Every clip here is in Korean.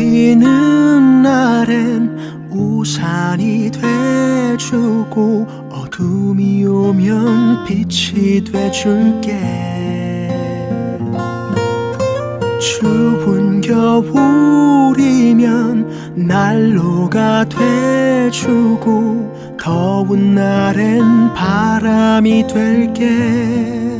비는 날엔 우산이 돼주고 어둠이 오면 빛이 돼줄게. 추운 겨울이면 난로가 돼주고 더운 날엔 바람이 될게.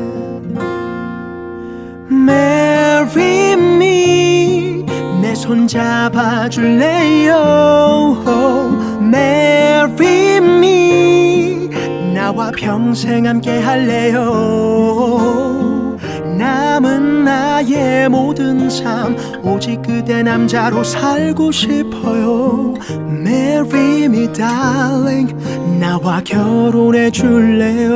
손 잡아줄래요? Marry me. 나와 평생 함께 할래요? 남은 나의 모든 삶 오직 그대 남자로 살고 싶어요. Marry me darling. 나와 결혼해 줄래요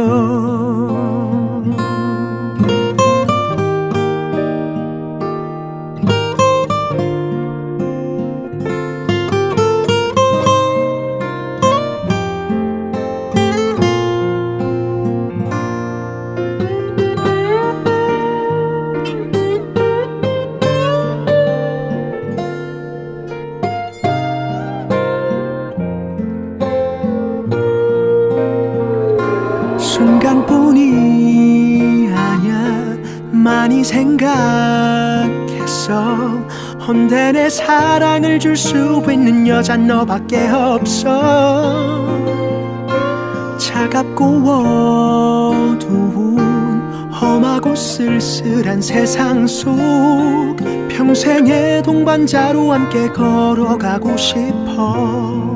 순간뿐이 아냐 많이 생각했어. 헌데 내 사랑을 줄 수 있는 여잔 너밖에 없어. 차갑고 어두운 험하고 쓸쓸한 세상 속 평생의 동반자로 함께 걸어가고 싶어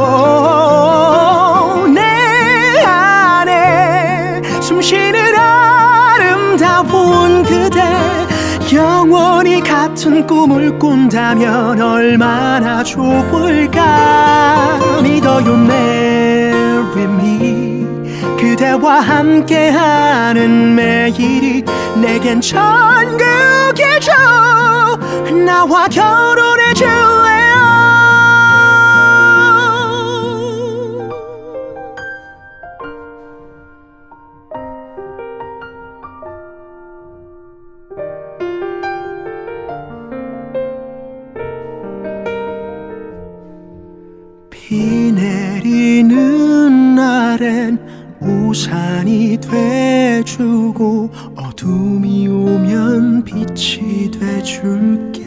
같은 꿈을 꾼다면 얼마나 좋을까? 믿어요 Marry me 그대와 함께하는 매일이 내겐 천국이죠. 나와 결혼해 비 내리는 날엔 우산이 돼주고 어둠이 오면 빛이 돼줄게